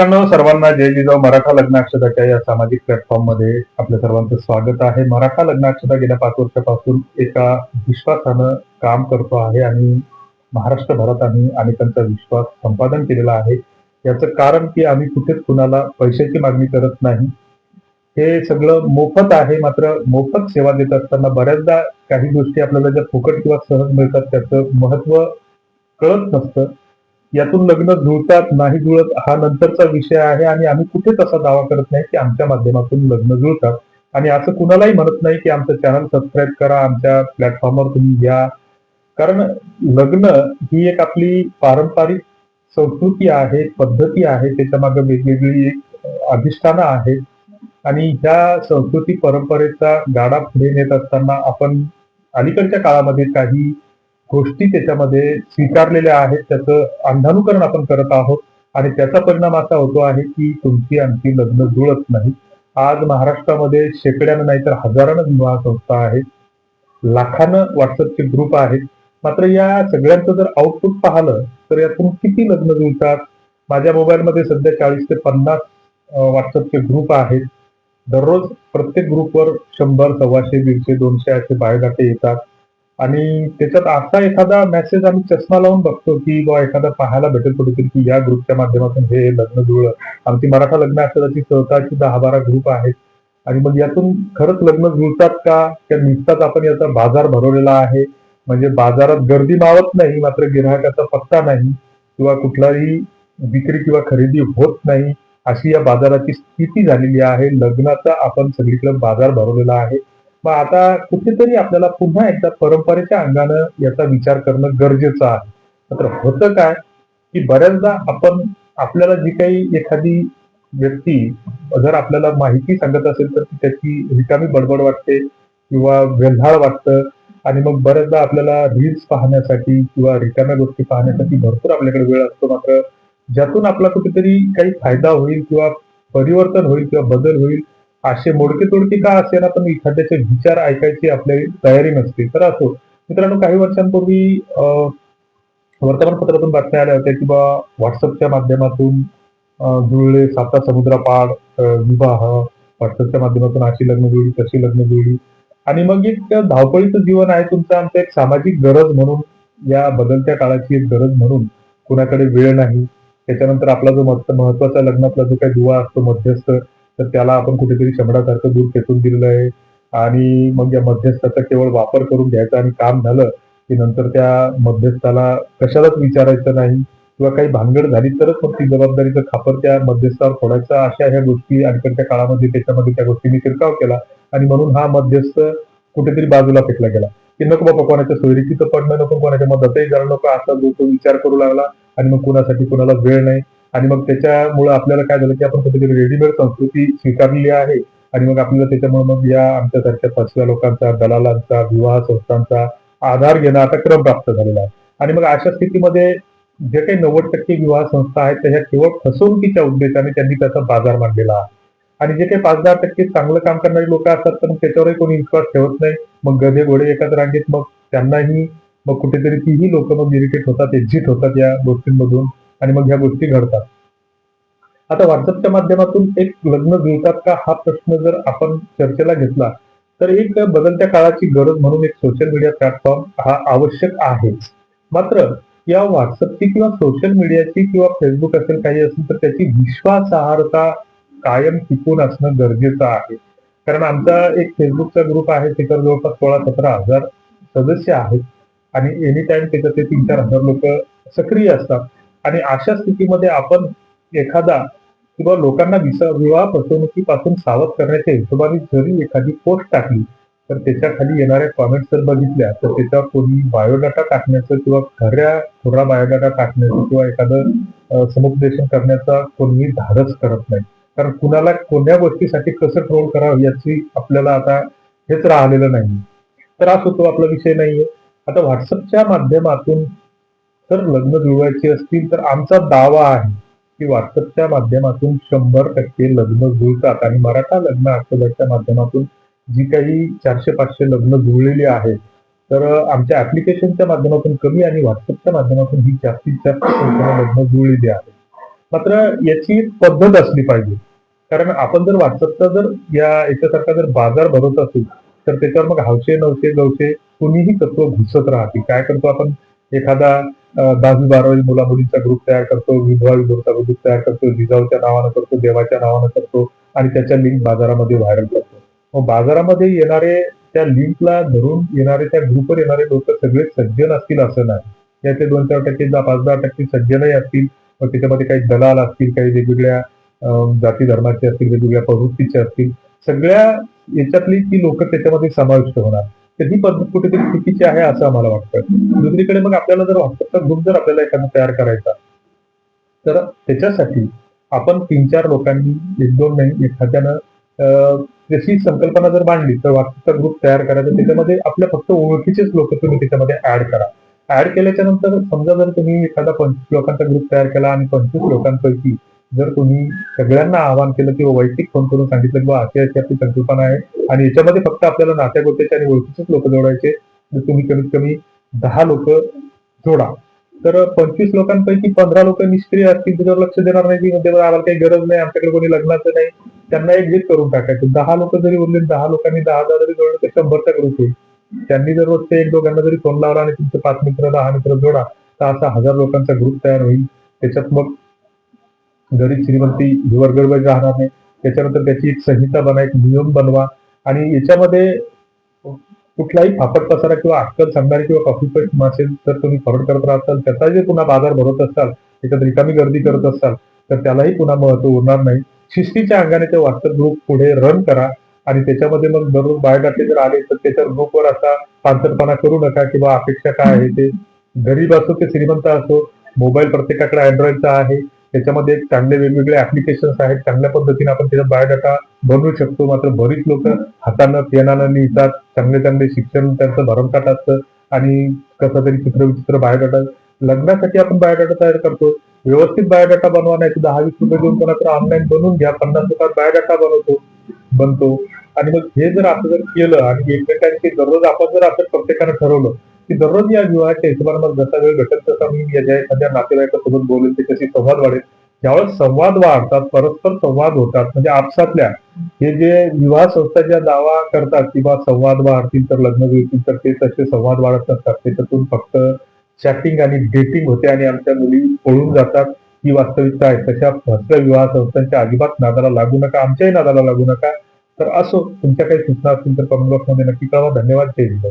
मित्रांनो सर्वांना जय जिजाऊ मराठा लग्नाक्षताच्या या सामाजिक प्लॅटफॉर्ममध्ये आपल्या सर्वांचं स्वागत आहे. मराठा लग्नाक्षता गेल्या पाच वर्षापासून एका विश्वासानं काम करतो आहे आणि महाराष्ट्रभरात आम्ही अनेकांचा विश्वास संपादन केलेला आहे. याचं कारण की आम्ही कुठेच कुणाला पैशाची मागणी करत नाही. हे सगळं मोफत आहे मात्र मोफत सेवा देत असताना बऱ्याचदा काही गोष्टी आपल्याला ज्या फुकट किंवा सहज मिळतात त्याचं महत्त्व कळत नसतं. यातून लग्न जुळतात नाही जुळत हा नंतरचा विषय आहे आणि आम्ही कुठेच असा दावा करत नाही की आमच्या माध्यमातून लग्न जुळतात. आणि असं कुणालाही म्हणत नाही की आमचं चॅनल सबस्क्राईब करा आमच्या प्लॅटफॉर्मवर तुम्ही घ्या. कारण लग्न ही एक आपली पारंपरिक संस्कृती आहे पद्धती आहे त्याच्यामागे वेगवेगळी एक अधिष्ठानं आहेत. आणि ह्या संस्कृती परंपरेचा गाडा पुढे नेत असताना आपण अलीकडच्या काळामध्ये काही गोष्टी त्याच्यामध्ये स्वीकारलेल्या आहेत त्याचं अंधानुकरण आपण करत आहोत आणि त्याचा परिणाम असा होतो आहे की तुमची आमची लग्न जुळत नाही. आज महाराष्ट्रामध्ये शेकड्यानं नाही तर हजारानं विवाह संस्था आहेत लाखानं व्हॉट्सअपचे ग्रुप आहेत. मात्र या सगळ्यांचं जर आउटपुट पाहिलं तर यातून किती लग्न जुळतात? माझ्या मोबाईलमध्ये सध्या चाळीस ते पन्नास व्हॉट्सअपचे ग्रुप आहेत. दररोज प्रत्येक ग्रुपवर शंभर सव्वाशे दीडशे दोनशे असे बायोडाटे येतात. आणि त्याच्यात असा एखादा मेसेज आम्ही चष्मा लावून बघतो की बा एखादा पाहायला भेटेल कुठेतरी की या ग्रुपच्या माध्यमातून हे लग्न जुळलं. आमची मराठा लग्न असताची स्वतःची दहा बारा ग्रुप आहेत. आणि मग यातून खरंच लग्न जुळतात का? त्या निघतात आपण याचा बाजार भरवलेला आहे. म्हणजे बाजारात गर्दी मावत नाही मात्र गिराहकाचा पत्ता नाही किंवा कुठलाही विक्री किंवा खरेदी होत नाही अशी या बाजाराची स्थिती झालेली आहे. लग्नाचा आपण सगळीकडे बाजार भरवलेला आहे. मग आता कुठेतरी आपल्याला पुन्हा एकदा परंपरेच्या अंगानं याचा विचार करणं गरजेचं आहे. मात्र होतं काय? की बऱ्याचदा आपण आपल्याला जी काही एखादी व्यक्ती जर आपल्याला माहिती सांगत असेल तर त्याची रिकामी बडबड वाटते किंवा वेल्हाळ वाटतं. आणि मग बऱ्याचदा आपल्याला रील्स पाहण्यासाठी किंवा रिकाम्या गोष्टी पाहण्यासाठी भरपूर आपल्याकडे वेळ असतो. मात्र ज्यातून आपला कुठेतरी काही फायदा होईल किंवा परिवर्तन होईल किंवा बदल होईल असे मोडके तोडके का असेना पण एखाद्याचे विचार ऐकायची आपल्या तयारी नसते. तर असो. मित्रांनो काही वर्षांपूर्वी वर्तमानपत्रातून बातम्या आल्या होत्या किंवा व्हॉट्सअपच्या माध्यमातून जुळले साता समुद्रापाड विवाह. व्हॉट्सअपच्या माध्यमातून अशी लग्न जुळली तशी लग्न जुळली. आणि मग एक धावपळीचं जीवन आहे तुमचं आमचं एक सामाजिक गरज म्हणून या बदलत्या काळाची एक गरज म्हणून कुणाकडे वेळ नाही. त्याच्यानंतर आपला जो महत्त्वाचा लग्नातला जो काही दुवा असतो मध्यस्थ तर त्याला आपण कुठेतरी शंभरासारखं दूर फेकून दिलेलं आहे. आणि मग या मध्यस्थाचा केवळ वापर करून घ्यायचा आणि काम झालं की नंतर त्या मध्यस्थाला कशालाच विचारायचं नाही किंवा काही भानगड झाली तरच मग ती जबाबदारीचं खापर त्या मध्यस्थावर फोडायचं. अशा ह्या गोष्टी अलीकडच्या काळामध्ये त्याच्यामध्ये त्या गोष्टींनी शिरकाव केला आणि म्हणून हा मध्यस्थ कुठेतरी बाजूला फेकला गेला. की नको बाबा कोणाच्या सोयरीची तर पडणं नको कोणाच्या मदतही जाणं नको असा जो तो विचार करू लागला आणि मग कुणासाठी कुणाला वेळ नाही. आणि मग त्याच्यामुळे आपल्याला काय झालं की आपण कुठेतरी रेडीमेड संस्कृती स्वीकारलेली आहे. आणि मग आपल्याला त्याच्यामुळे मग या आमच्यासारख्या फसव्या लोकांचा दलालांचा विवाह संस्थांचा आधार घेणं आता क्रम प्राप्त झालेला आहे. आणि मग अशा स्थितीमध्ये जे काही नव्वद टक्के विवाह संस्था आहेत त्या ह्या केवळ फसवणुकीच्या उद्देशाने त्यांनी त्याचा बाजार मांडलेला आहे. आणि जे काही पाच दहा टक्के चांगलं काम करणारी लोक असतात तर मग त्याच्यावरही कोणी विश्वास ठेवत नाही. मग गधे घोडे एकाच रांगेत मग त्यांनाही मग कुठेतरी तीही लोक मग इरिटेट होतात एक्झिट होतात या गोष्टींमधून. आणि मग ह्या गोष्टी घडतात. आता व्हॉट्सअपच्या माध्यमातून एक लग्न जुळतात का? हा प्रश्न जर आपण चर्चेला घेतला तर एक बदलत्या काळाची गरज म्हणून एक सोशल मीडिया प्लॅटफॉर्म हा आवश्यक आहे. मात्र या व्हॉट्सअपची किंवा सोशल मीडियाची किंवा फेसबुक असेल काही असेल तर त्याची विश्वासार्हता कायम टिकून असणं गरजेचं आहे. कारण आमचा एक फेसबुकचा ग्रुप आहे त्याच्यावर जवळपास सोळा सतरा हजार सदस्य आहेत. आणि एनी टाइम त्याच्यात ते तीन चार हजार लोक सक्रिय असतात. आणि अशा स्थितीमध्ये आपण एखादा किंवा लोकांना विसा विवाह फसवणुकीपासून सावध करण्याच्या हिशोबाने जरी एखादी पोस्ट टाकली तर त्याच्याखाली येणाऱ्या कॉमेंट्स जर बघितल्या तर त्याच्यावर कोणी बायोडाटा टाकण्याचं किंवा खऱ्या खुरा बायोडाटा टाकण्याचं किंवा एखादं समुपदेशन करण्याचा कोणी धाडस करत नाही. कारण कुणाला कोणत्या गोष्टीसाठी कसं ट्रोल करावं याची आपल्याला आता हेच राहिलेलं नाही तर हा होतो आपला विषय नाहीये. आता व्हॉट्सअपच्या माध्यमातून तर लग्न जुळवायची असतील तर आमचा दावा आहे की व्हॉट्सअपच्या माध्यमातून शंभर टक्के लग्न जुळतात. आणि मराठा लग्न आठवड्याच्या माध्यमातून जी काही चारशे पाचशे लग्न जुळलेली आहेत तर आमच्या ऍप्लिकेशनच्या माध्यमातून कमी आणि व्हॉट्सअपच्या माध्यमातून ही जास्तीत जास्त संख्येने लग्न जुळलेली आहेत. मात्र याची पद्धत असली पाहिजे. कारण आपण जर व्हॉट्सअपचा जर या याच्यासारखा जर बाजार भरवत असेल तर त्याच्यावर मग हवशे नवशे गवशे कुणीही तत्व घुसत राहते. काय करतो आपण? एखादा दहावी बारावी मुला मुलींचा ग्रुप तयार करतो विधवा विधूचा ग्रुप तयार करतो जिजाऊच्या नावानं करतो देवाच्या नावानं करतो आणि त्याच्या लिंक बाजारामध्ये व्हायरल करतो. मग बाजारामध्ये येणारे त्या लिंकला धरून येणारे त्या ग्रुपवर येणारे लोक सगळे सज्जन असतील असं नाही. याचे दोन चार टक्के पाच दहा टक्के सज्जनही असतील. मग त्याच्यामध्ये काही दलाल असतील काही वेगवेगळ्या जाती धर्माचे असतील वेगवेगळ्या प्रवृत्तीचे असतील. सगळ्या याच्यातली ती लोक त्याच्यामध्ये समाविष्ट होणार. तर ही पद्धत कुठेतरी चुकीची आहे असं आम्हाला वाटतं. दुसरीकडे मग आपल्याला जर व्हॉट्सअपचा ग्रुप जर आपल्याला एखादा तयार करायचा तर त्याच्यासाठी आपण तीन चार लोकांनी एक दोन नाही एखाद्यानं अं, संकल्पना जर मांडली तर व्हॉट्सअपचा ग्रुप तयार करायचा त्याच्यामध्ये आपल्या फक्त ओळखीचेच लोक तुम्ही त्याच्यामध्ये ऍड करा. ऍड केल्याच्यानंतर समजा जर तुम्ही एखादा पंचवीस लोकांचा ग्रुप तयार केला आणि पंचवीस लोकांपैकी जर तुम्ही सगळ्यांना आवाहन केलं किंवा वैयक्तिक फोन करून सांगितलं की अशी अशी आपली संकल्पना आहे. आणि याच्यामध्ये फक्त आपल्याला नात्या गोत्याचे आणि ओळखीचेच लोक जोडायचे तर तुम्ही कमीत कमी दहा लोक जोडा. तर पंचवीस लोकांपैकी पंधरा लोक निष्क्रिय असतील त्याच्यावर लक्ष देणार नाही की म्हणजे आम्हाला काही गरज नाही आमच्याकडे कोणी लग्नाचं नाही. त्यांना एक्झिट करून टाकायचं. दहा लोक जरी उरले दहा लोकांनी दहा हजार जरी जोडले तर शंभरचा ग्रुप होईल. त्यांनी जर रोजचे एक दोघांना जरी फोन लावला आणि तुमचे पाच मित्र दहा मित्र जोडा तर असा हजार लोकांचा ग्रुप तयार होईल. त्याच्यात मग गरीब श्रीमंती ही राहणार नाही त्याच्यानंतर त्याची एक संहिता बना एक नियम बनवा. आणि याच्यामध्ये कुठलाही फापट पसारा किंवा अक्कल सांगणारे किंवा कॉफी पेट असेल तर तुम्ही फॉरवर्ड करत राहताल. त्याचा जे पुन्हा बाजार भरत असाल त्याच्यात रिकामी गर्दी करत असाल तर त्यालाही पुन्हा महत्त्व उरणार नाही. शिस्तीच्या अंगाने ते व्हॉट्सअप ग्रुप पुढे रन करा. आणि त्याच्यामध्ये मग दररोज बायोडाटे जर आले तर त्याच्या ग्रुपवर असा पांतरपणा करू नका किंवा अपेक्षा काय आहे ते. गरीब असो ते श्रीमंत असो मोबाईल प्रत्येकाकडे अँड्रॉइडचा आहे. त्याच्यामध्ये चांगले वेगवेगळे ऍप्लिकेशन्स आहेत. चांगल्या पद्धतीने आपण त्याचा बायोडाटा बनवू शकतो. मात्र बरीच लोक हातानं पेनानं लिहितात. चांगले चांगले शिक्षण त्यांचं भरमसाठ असतं आणि कसं तरी चित्र विचित्र बायोडाटा लग्नासाठी आपण बायोडाटा तयार करतो. व्यवस्थित बायोडाटा बनवा नाही दहा वीस रुपये देऊन कोणाकडे ऑनलाईन बनवून घ्या. पन्नास रुपयात बायोडाटा बनवतो बनतो. आणि मग हे जर असं जर केलं आणि एकमेकांची दररोज आपण जर असं प्रत्येकानं ठरवलं की दररोज या विवाहाच्या हिशोबाने जसा वेळ घटत तसा मी याच्या एखाद्या नातेवाईकासोबत बोलेल त्याच्याशी संवाद वाढेल? ज्यावेळेस संवाद वाढतात परस्पर संवाद होतात म्हणजे आपसातल्या हे जे विवाह संस्था ज्या दावा करतात किंवा संवाद वाढतील तर लग्न जुळतील तर ते तसे संवाद वाढत नसतात. त्याच्यातून फक्त चॅटिंग आणि डेटिंग होते आणि आमच्या मुली पळून जातात. ही वास्तविकता आहे. तशा भस्त्र विवाह संस्थांच्या अजिबात नादाला लागू नका आमच्याही नादाला लागू नका. तर असो तुमच्या काही सूचना असतील तर कमेंट बॉक्समध्ये नक्की कळवा. धन्यवाद. जय हिंद.